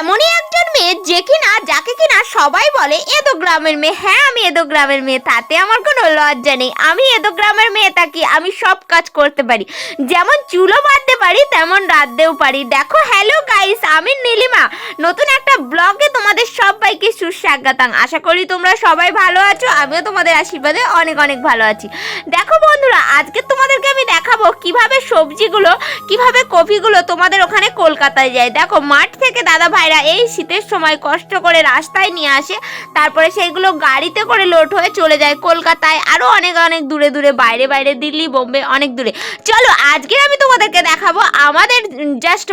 এমনই একজন মেয়ে যে কিনা, যাকে কিনা সবাই বলে এদো গ্রামের মেয়ে। হ্যাঁ আমি এদো গ্রামের মেয়ে, তাতে আমার কোনো লজ্জা নেই। আমি এদো গ্রামের মেয়ে থাকি আমি সব কাজ করতে পারি? যেমন চুলো বাঁধতে পারি, তেমন রাঁধতেও পারি। দেখো হ্যালো গাইস আমি নীলিমা। নতুন একটা ব্লগে তোমাদের সবাইকে সুস্বাগতম। আশা করি তোমরা সবাই ভালো আছো, আমিও তোমাদের আশীর্বাদে অনেক অনেক ভালো আছি। দেখো বন্ধুরা, আজকে দেখাবো কীভাবে সবজিগুলো, কীভাবে কপিগুলো তোমাদের ওখানে কলকাতায় যায়? দেখো, মাঠ থেকে দাদা ভাইরা এই শীতের সময় কষ্ট করে রাস্তায় নিয়ে আসে, তারপরে সেইগুলো গাড়িতে করে লোড হয়ে চলে যায় কলকাতায়। আরও অনেক অনেক দূরে দূরে, বাইরে বাইরে, দিল্লি, বোম্বে, অনেক দূরে। চলো, আজকে আমি তোমাদেরকে দেখাবো আমাদের জাস্ট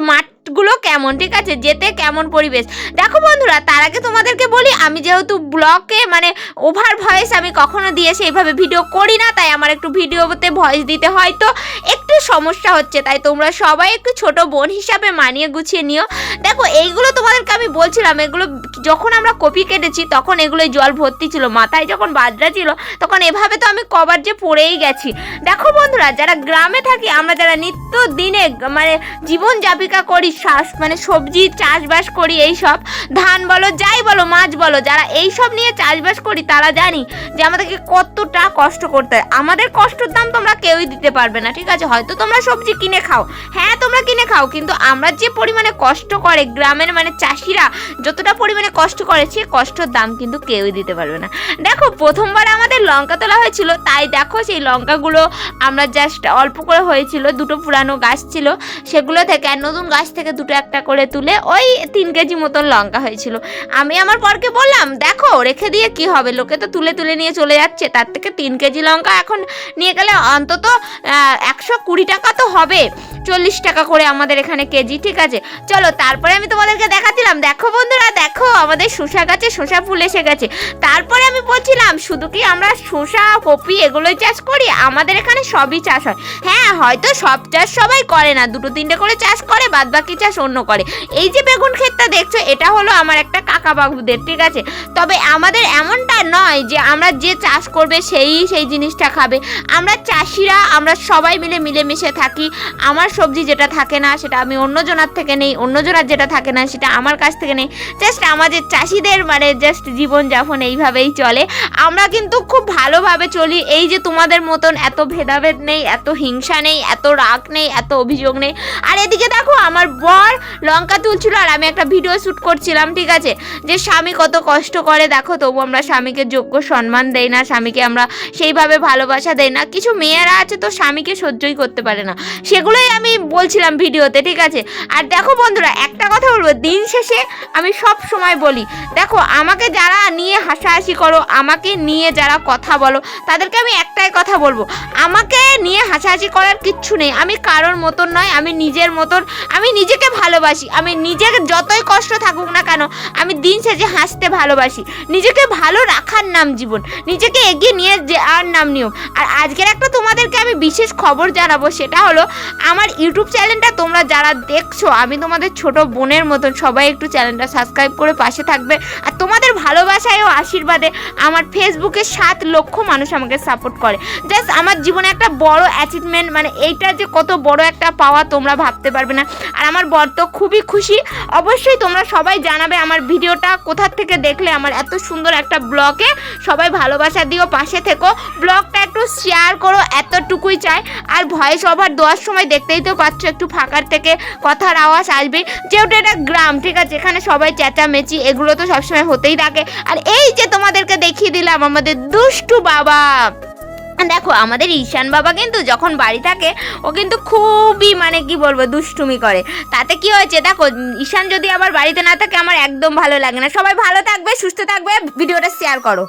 মাঠগুলো কেমন, ঠিক আছে? যেতে কেমন পরিবেশ? দেখো বন্ধুরা, তার আগে তোমাদেরকে বলি, আমি যেহেতু ব্লগে মানে ওভার ভয়েস আমি কখনো দিয়ে সেইভাবে ভিডিও করি না, তাই আমার একটু ভিডিওতে ভয়েস দিতে হয়তো একটু সমস্যা হচ্ছে, তাই তোমরা সবাই একটু ছোট বোন হিসাবে মানিয়ে গুছিয়ে নিও। দেখো, এইগুলো তোমাদেরকে আমি বলছিলাম, এগুলো যখন আমরা কপি কেটেছি, তখন এগুলোই জল ভর্তি ছিল, মাথায় যখন বাজরা ছিল, তখন এভাবে তো আমি কবার যে পড়েই গেছি। দেখো বন্ধুরা, যারা গ্রামে থাকি, আমরা যারা নিত্য দিনে মানে জীবন যাপিকা করি শ্বাস মানে সবজি চাষবাস করি এই সব ধান বলো, যাই বলো, মাছ বলো, যারা এই সব নিয়ে চাষবাস করি তারা জানি যে আমাদেরকে কতটা কষ্ট করতে হয়। আমাদের কষ্টের দাম তোমরা কেউই দিতে পারবে না, ঠিক আছে? হয়তো তোমরা সবজি কিনে খাও। হ্যাঁ তোমরা কিনে খাও, কিন্তু আমরা যে পরিমাণে কষ্ট করে গ্রামের মানে চাষিরা যতটা পরিমাণে কষ্ট করে, সে কষ্টর দাম কিন্তু কেউই দিতে পারবে না। দেখো, প্রথমবার আমাদের লঙ্কা তোলা হয়েছিল, তাই দেখো সেই লঙ্কাগুলো আমরা জাস্ট অল্প করে হয়েছিল, দুটো পুরানো গাছ ছিল, সেগুলো থেকে আর নতুন গাছ থেকে দুটো একটা করে তুলে ওই তিন কেজি মতন লঙ্কা হয়েছিল। আমি আমার পরকে বললাম, দেখো, রেখে দিয়ে কি হবে? লোকে তো তুলে তুলে নিয়ে চলে যাচ্ছে। তার থেকে তিন কেজি লঙ্কা এখন নিয়ে গেলে অন্তত একশো কুড়ি টাকা তো হবে। চল্লিশ টাকা করে আমাদের এখানে কেজি, ঠিক আছে? চলো, তারপরে আমি তোমাদেরকে দেখাচ্ছিলাম। দেখো বন্ধুরা, দেখো, আমাদের শসা গাছে শসা ফুল এসে গেছে। তারপরে আমি বলছিলাম, শুধু কি আমরা শসা, কপি এগুলোই চাষ করি? আমাদের এখানে সবই চাষ হয়। হ্যাঁ হয়তো সব চাষ সবাই করে না। দুটো তিনটে করে চাষ করে বাদ বাকি চাষ অন্য করে। এই যে বেগুন ক্ষেতটা দেখছ, এটা হলো আমার একটা কাকা বাবুদের, ঠিক আছে? তবে আমাদের এমনটা নয় যে আমরা যে চাষ করবে, সেই সেই জিনিসটা খাবে। আমরা চাষিরা, আমরা সবাই মিলে মিলেমিশে থাকি। আমার সবজি যেটা থাকে না, সেটা আমি অন্যজনার থেকে নেই অন্যজনার যেটা থাকে না, সেটা আমার কাছ থেকে নেই। জাস্ট আমাদের চাষিদের মানে জাস্ট জীবনযাপন এইভাবেই চলে। আমরা কিন্তু খুব ভালোভাবে চলি। এই যে তোমাদের মতন এত ভেদাভেদ নেই, এত হিংসা নেই, এত রাগ নেই, এত অভিযোগ নেই। আর এদিকে দেখো, আমার বর লঙ্কা তুলছিল আর আমি একটা ভিডিও শ্যুট করছিলাম, ঠিক আছে? যে স্বামী কত কষ্ট করে, দেখো, তবু আমরা স্বামীকে যোগ্য সম্মান দেই না, স্বামীকে আমরা সেইভাবে ভালোবাসা দেই না। কিছু মেয়েরা আছে তো স্বামীকে সহ্যই করতে পারে না। সেগুলোই আমি বলছিলাম ভিডিওতে, ঠিক আছে? আর দেখো বন্ধুরা, একটা কথা বলব, দিন শেষে আমি সব সময় বলি, দেখো, আমাকে যারা নিয়ে হাসাহাসি করো, আমাকে নিয়ে যারা কথা বলো, তাদেরকে আমি একটাই কথা বলব, আমাকে নিয়ে হাসাহাসি করার কিচ্ছু নেই, আমি কারোর মতন নয়, আমি নিজের মতন, আমি নিজেকে ভালোবাসি, আমি নিজের যতই কষ্ট থাকুক না কেন, আমি দিন শেষে হাসতে ভালোবাসি, নিজেকে ভালো রাখার নাম জীবন, নিজেকে এগিয়ে নিয়ে যাওয়ার নাম নিয়ম, আর আজকের একটা তোমাদেরকে আমি বিশেষ খবর জানাব, সেটা হলো, আমার ইউটিউব চ্যানেলটা তোমরা যারা দেখছ, আমি তোমাদের ছোট বোনের মতন সবাই একটু চ্যানেলটা সাবস্ক্রাইব করে পাশে থাকবে। আর তোমাদের ভালোবাসায় ও আশীর্বাদে আমার ফেসবুকে সাত লক্ষ মানুষ আমাকে সাপোর্ট করে। জাস্ট আমার জীবনে একটা বড় অ্যাচিভমেন্ট মানে এইটা যে কত বড় একটা পাওয়া তোমরা ভাবতে পারবে না। আর আমার বর তো খুবই খুশি। অবশ্যই তোমরা সবাই জানাবে আমার ভিডিওটা কোথার থেকে দেখলে আমার এত সুন্দর একটা ব্লগে। সবাই ভালোবাসা দিও, পাশে থেকো। ব্লগটা একটু শেয়ার করো, এতটুকুই চাই। আর ভয়েস ওভার দেওয়ার সময় দেখতেই তো পাচ্ছ, একটু ফাঁকার থেকে কথার আওয়াজ আসবে। যেহেতু এটা গ্রাম, ঠিক আছে? এখানে সবাই চেঁচামেচি, এগুলো তো সবসময় হতেই থাকে। আর এই যে তোমাদেরকে দেখিয়ে দিলাম, আমাদের দুষ্টু বাবা। দেখো, আমাদের ঈশান বাবা কিন্তু যখন বাড়ি থাকে, ও কিন্তু খুবই মানে কি বলব, দুষ্টুমি করে। তাতে কি হয়েছে, দেখো, ঈশান যদি আবার বাড়িতে না থাকে, আমার একদম ভালো লাগে না। সবাই ভালো থাকবে, সুস্থ থাকবে, ভিডিওটা শেয়ার করো।